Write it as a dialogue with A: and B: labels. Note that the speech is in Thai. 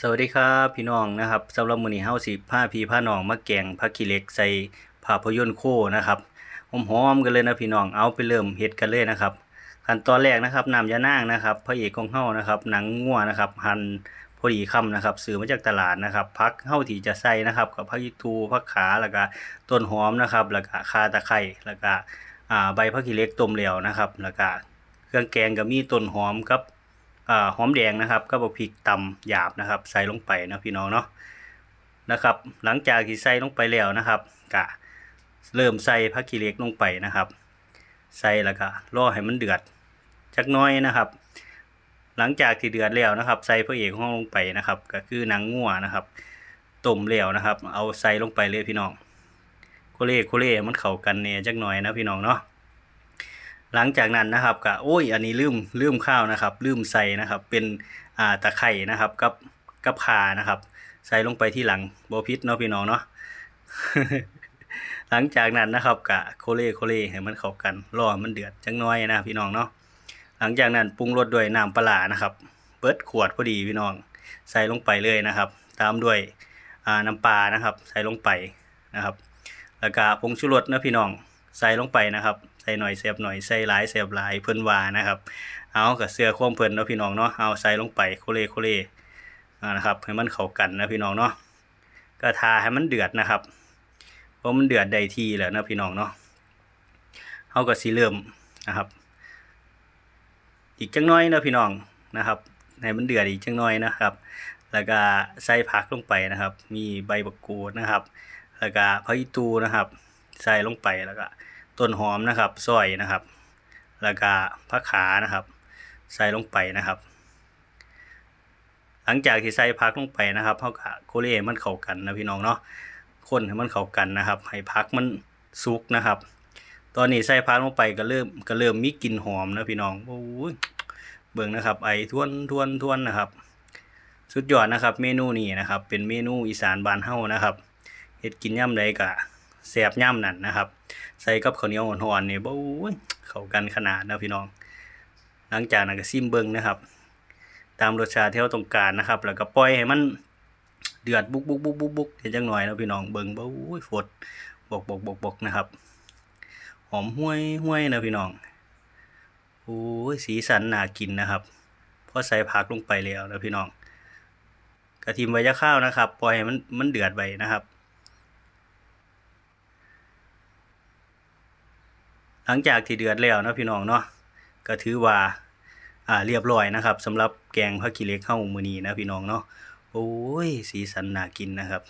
A: สวัสดีครับพี่น้องนะครับสำหรับมือนี้เฮาสิพาพี่พาน้องมาแกงผักขี้เหล็กใส่ภาพยนต์โคนะครับหอมๆกันเลยนะพี่น้องเอาไปเริ่มเฮ็ดกันเลยนะครับขั้นตอนแรกนะครับนำยานางนะครับพระเอกของเฮานะครับ หนังงัวนะครับหั่นพอดีคำนะครับซื้อมาจากตลาดนะครับผักเฮาที่จะใส่นะครับกับผักยีตูผักขาแล้วก็ต้นหอมนะครับแล้วก็ข่าตะไคร้แล้วก็อ่าใบผักขี้เหล็กต้มแล้วนะครับแล้วก็เครื่องแกงก็มีต้นหอมกับ หอมแดงนะครับก็บพริกตำหยาบนะครับ ใส่ลงไปนะพี่น้องเนาะนะครับ หลังจากที่ใส่ลงไปแล้วนะครับกะเริ่มใส่ผักขี้เหล็กลงไปนะครับ ใส่แล้วก็รอให้มันเดือดจักน้อยนะครับ หลังจากที่เดือดแล้วนะครับ ใส่พระเอกห้องลงไปนะครับ ก็คือหนังงัวนะครับต้มแล้วนะครับ เอาใส่ลงไปเลยพี่น้องโคเล่โคเล่มันเข้ากันเนี่ยจักหน่อยนะพี่น้องเนาะ หลังจากนั้นนะครับก็โอ้ยอันนี้ลืมลืมข้าวนะครับ ลืมใส่นะครับ เป็นอ่าตะไคร่นะครับกับกับขานะครับ ใส่ลงไปที่หลังโบพิษเนาะพี่น้องเนาะหลังจากนั้นนะครับกะโคเล่โคเล่ให้มันเข้ากันรอมันเดือดจังน้อยนะพี่น้องเนาะหลังจากนั้นปรุงรสด้วยน้ำปลาร้านะครับเปิดขวดพอดีพี่น้อง ใส่ลงไปเลยนะครับ ตามด้วยอ่าน้ำปลานะครับ ใส่ลงไปนะครับแล้วก็ผงชูรสนะพี่น้องใส่ลงไปนะครับ ใส่หน่อยเสียบหน่อยใส่หลายเสียบหลายเพิ่นว่านะครับ เอากับเสื้อโค้มเพิ่นเนาะพี่น้องเนาะเอาใส่ลงไปโคเลโคเลอ่นะครับให้มันเข้ากันนะพี่น้องเนาะก็ทาให้มันเดือดนะครับเพราะมันเดือดได้ทีแล้วนะพี่น้องเนาะเอาก็สิเริ่มนะครับ อีกจังน้อยนะพี่น้องนะครับให้มันเดือดอีกจังน้อยนะครับ แล้วก็ใส่ผักลงไปนะครับ มีใบบักกูดนะครับ แล้วก็ผักอีตูนะครับ ใส่ลงไปแล้วก็ ต้นหอมนะครับซอยนะครับแล้วก็ผักขานะครับ ใส่ลงไปนะครับ หลังจากที่ใส่ผักลงไปนะครับเขาก็โคเรมันเข้ากันนะพี่น้องเนาะคนให้มันเข้ากันนะครับ ให้ผักมันสุกนะครับ ตอนนี้ใส่ผักลงไปก็เริ่มก็เริ่มมีกลิ่นหอมนะพี่น้องโอ้ยเบิ่งนะครับ ไอทวนทวนทวนนะครับ สุดยอดนะครับ เมนูนี้นะครับ เป็นเมนูอีสานบานเฮานะครับเฮ็ดกินย่ำใดก็ แซ่บย่ำนั่นนะครับ ใส่กับข้าวเหนียวอ่อนๆนี่บ่อุ้ยเข้ากันขนาดนะพี่น้อง หลังจากนั้นก็ซิมเบิงนะครับ ตามรสชาติที่เราต้องการนะครับ แล้วก็ปล่อยให้มันเดือดบุกบุกบุกบุกบุกเดี๋ยวจังหน่อยนะพี่น้องเบิงบ่อุ้ยฝดบกบกบกบกนะครับ หอมห้วยห้วยนะพี่น้องโอ้ยสีสันน่ากินนะครับพอใส่ผักลงไปแล้วนะพี่น้องกระทิมไว้จะข้าวนะครับ ปล่อยให้มันมันเดือดไปนะครับ หลังจากที่เดือดแล้วนะพี่น้องเนาะก็ถือว่าอ่าเรียบร้อยนะครับสำหรับแกงผักขี้เล็กเข้ามือนีนะพี่น้องเนาะโอ้ยสีสันน่ากินนะครับ